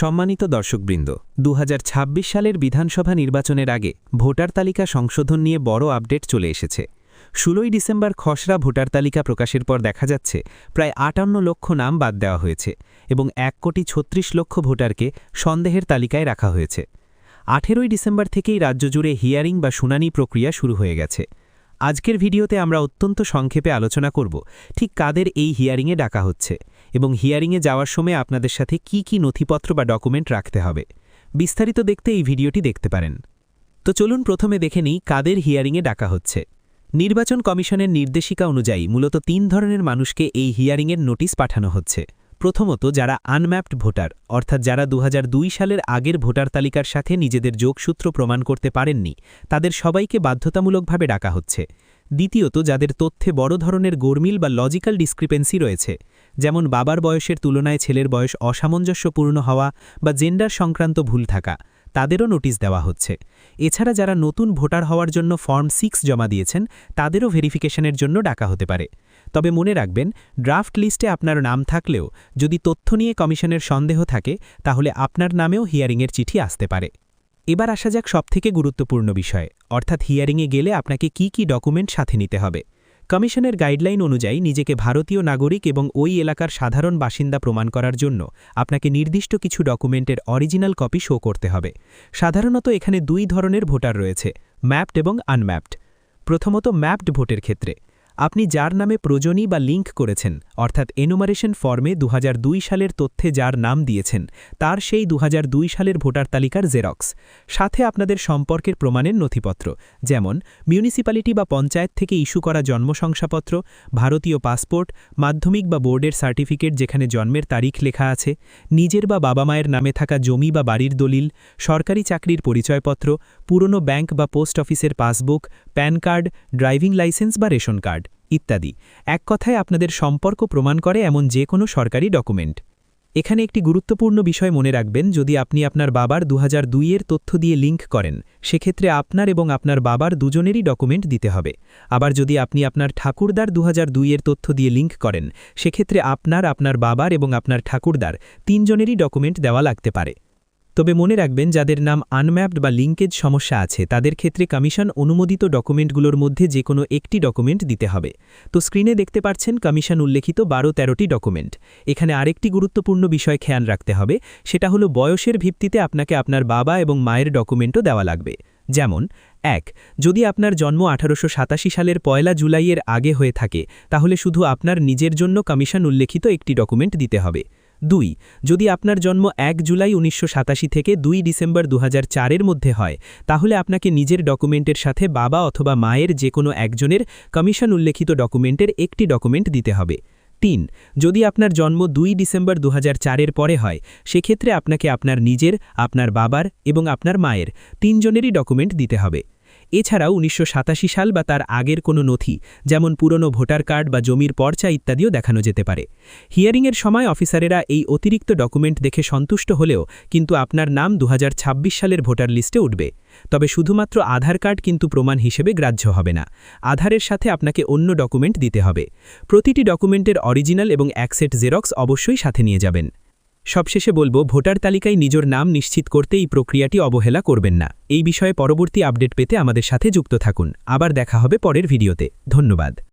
সম্মানিত দর্শকবৃন্দ দু হাজার ছাব্বিশ সালের বিধানসভা নির্বাচনের আগে ভোটার তালিকা সংশোধন নিয়ে বড় আপডেট চলে এসেছে। ষোলোই ডিসেম্বর খসড়া ভোটার তালিকা প্রকাশের পর দেখা যাচ্ছে, প্রায় আটান্ন লক্ষ নাম বাদ দেওয়া হয়েছে এবং এক কোটি ছত্রিশ লক্ষ ভোটারকে সন্দেহের তালিকায় রাখা হয়েছে। আঠেরোই ডিসেম্বর থেকেই রাজ্য জুড়ে হিয়ারিং বা শুনানি প্রক্রিয়া শুরু হয়ে গেছে। আজকের ভিডিওতে আমরা অত্যন্ত সংক্ষেপে আলোচনা করব, ঠিক কাদের এই হিয়ারিংয়ে ডাকা হচ্ছে। এবং হিয়ারিংয়ে যাওয়ার সময় আপনাদের সাথে কি কি নথিপত্র বা ডকুমেন্ট রাখতে হবে। বিস্তারিত দেখতে এই ভিডিওটি দেখতে পারেন। তো চলুন প্রথমে দেখে নিই কাদের হিয়ারিংয়ে ডাকা হচ্ছে। নির্বাচন কমিশনের নির্দেশিকা অনুযায়ী মূলত তিন ধরনের মানুষকে এই হিয়ারিংয়ের নোটিশ পাঠানো হচ্ছে। প্রথমত যারা আনম্যাপড ভোটার, অর্থাৎ যারা দু হাজার দুই সালের আগের ভোটার তালিকার সাথে নিজেদের যোগসূত্র প্রমাণ করতে পারেননি, তাদের সবাইকে বাধ্যতামূলকভাবে ডাকা হচ্ছে। দ্বিতীয়ত যাদের তথ্যে বড় ধরনের গোরমিল বা লজিক্যাল ডিসক্রিপেন্সি রয়েছে যেমন বাবার বয়সের তুলনায় ছেলের বয়স অসামঞ্জস্যপূর্ণ হওয়া বা জেন্ডার সংক্রান্ত ভুল থাকা, তাদেরও নোটিশ দেওয়া হচ্ছে। এছাড়া যারা নতুন ভোটার হওয়ার জন্য ফর্ম সিক্স জমা দিয়েছেন, তাদেরও ভেরিফিকেশনের জন্য ডাকা হতে পারে। তবে মনে রাখবেন, ড্রাফট লিস্টে আপনার নাম থাকলেও যদি তথ্য নিয়ে কমিশনের সন্দেহ থাকে, তাহলে আপনার নামেও হিয়ারিংয়ের চিঠি আসতে পারে। এবার আসা যাক সবথেকে গুরুত্বপূর্ণ বিষয়, অর্থাৎ হিয়ারিংয়ে গেলে আপনাকে কি কি ডকুমেন্ট সাথে নিতে হবে। কমিশনের গাইডলাইন অনুযায়ী নিজেকে ভারতীয় নাগরিক এবং ওই এলাকার সাধারণ বাসিন্দা প্রমাণ করার জন্য আপনাকে নির্দিষ্ট কিছু ডকুমেন্টের অরিজিনাল কপি শো করতে হবে। সাধারণত এখানে দুই ধরনের ভোটার রয়েছে, ম্যাপড এবং আনম্যাপড। প্রথমত ম্যাপড ভোটের ক্ষেত্রে। আপনি যার নামে প্রজনী বা লিঙ্ক করেছেন, অর্থাৎ এনুমারেশন ফর্মে দু হাজার দুই সালের তথ্যে যার নাম দিয়েছেন, তার সেই দু হাজার দুই সালের ভোটার তালিকার জেরক্স সাথে আপনাদের সম্পর্কের প্রমাণের নথিপত্র, যেমন মিউনিসিপ্যালিটি বা পঞ্চায়েত থেকে ইস্যু করা জন্ম শংসাপত্র ভারতীয় পাসপোর্ট, মাধ্যমিক বা বোর্ডের সার্টিফিকেট যেখানে জন্মের তারিখ লেখা আছে, নিজের বা বাবা মায়ের নামে থাকা জমি বা বাড়ির দলিল, সরকারি চাকরির পরিচয়পত্র, পুরনো ব্যাংক বা পোস্ট অফিসের passbook, PAN card, driving licence বা রেশন কার্ড। ইত্যাদি। এক কথায় আপনাদের সম্পর্ক প্রমাণ করে এমন যে কোনো সরকারি ডকুমেন্ট। এখানে একটি গুরুত্বপূর্ণ বিষয় মনে রাখবেন, যদি আপনি আপনার বাবার দু এর তথ্য দিয়ে লিঙ্ক করেন, সেক্ষেত্রে আপনার এবং আপনার বাবার দুজনেরই ডকুমেন্ট দিতে হবে। আবার যদি আপনি আপনার ঠাকুরদার দু এর তথ্য দিয়ে লিঙ্ক করেন, সেক্ষেত্রে আপনার আপনার বাবার এবং আপনার ঠাকুরদার তিনজনেরই ডকুমেন্ট দেওয়া লাগতে পারে। তবে মনে রাখবেন, যাদের নাম আনম্যাপড বা লিঙ্কেজ সমস্যা আছে, তাদের ক্ষেত্রে কমিশন অনুমোদিত ডকুমেন্টগুলোর মধ্যে যে কোনো একটি ডকুমেন্ট দিতে হবে। তো স্ক্রিনে দেখতে পাচ্ছেন, কমিশন উল্লেখিত বারো তেরোটি ডকুমেন্ট। এখানে আরেকটি গুরুত্বপূর্ণ বিষয় খেয়াল রাখতে হবে, সেটা হলো বয়সের ভিত্তিতে আপনাকে আপনার বাবা এবং মায়ের ডকুমেন্টও দেওয়া লাগবে। যেমন, এক, যদি আপনার জন্ম আঠারোশো সাতাশি সালের পয়লা জুলাইয়ের আগে হয়ে থাকে, তাহলে শুধু আপনার নিজের জন্য কমিশন উল্লেখিত একটি ডকুমেন্ট দিতে হবে। দুই, যদি আপনার জন্ম এক জুলাই উনিশশো সাতাশি থেকে দুই ডিসেম্বর দু এর মধ্যে হয়, তাহলে আপনাকে নিজের ডকুমেন্টের সাথে বাবা অথবা মায়ের যে কোনো একজনের কমিশন উল্লেখিত ডকুমেন্টের একটি ডকুমেন্ট দিতে হবে। তিন, যদি আপনার জন্ম দুই ডিসেম্বর দু এর পরে হয়, সেক্ষেত্রে আপনাকে আপনার নিজের, আপনার বাবার এবং আপনার মায়ের তিনজনেরই ডকুমেন্ট দিতে হবে। এছাড়াও উনিশশো সাতাশি সাল বা তার আগের কোনো নথি, যেমন পুরনো ভোটার কার্ড বা জমির পর্চা ইত্যাদিও দেখানো যেতে পারে। হিয়ারিংয়ের সময় অফিসারেরা এই অতিরিক্ত ডকুমেন্ট দেখে সন্তুষ্ট হলেও কিন্তু আপনার নাম দু হাজার ছাব্বিশ সালের ভোটার লিস্টে উঠবে। তবে শুধুমাত্র আধার কার্ড কিন্তু প্রমাণ হিসেবে গ্রাহ্য হবে না। আধারের সাথে আপনাকে অন্য ডকুমেন্ট দিতে হবে। প্রতিটি ডকুমেন্টের অরিজিনাল এবং অ্যাকসেট জেরক্স অবশ্যই সাথে নিয়ে যাবেন। সবশেষে বলব, ভোটার তালিকায় নিজের নাম নিশ্চিত করতে এই প্রক্রিয়াটি অবহেলা করবেন না। এই বিষয়ে পরবর্তী আপডেট পেতে আমাদের সাথে যুক্ত থাকুন। আবার দেখা হবে পরের ভিডিওতে। ধন্যবাদ।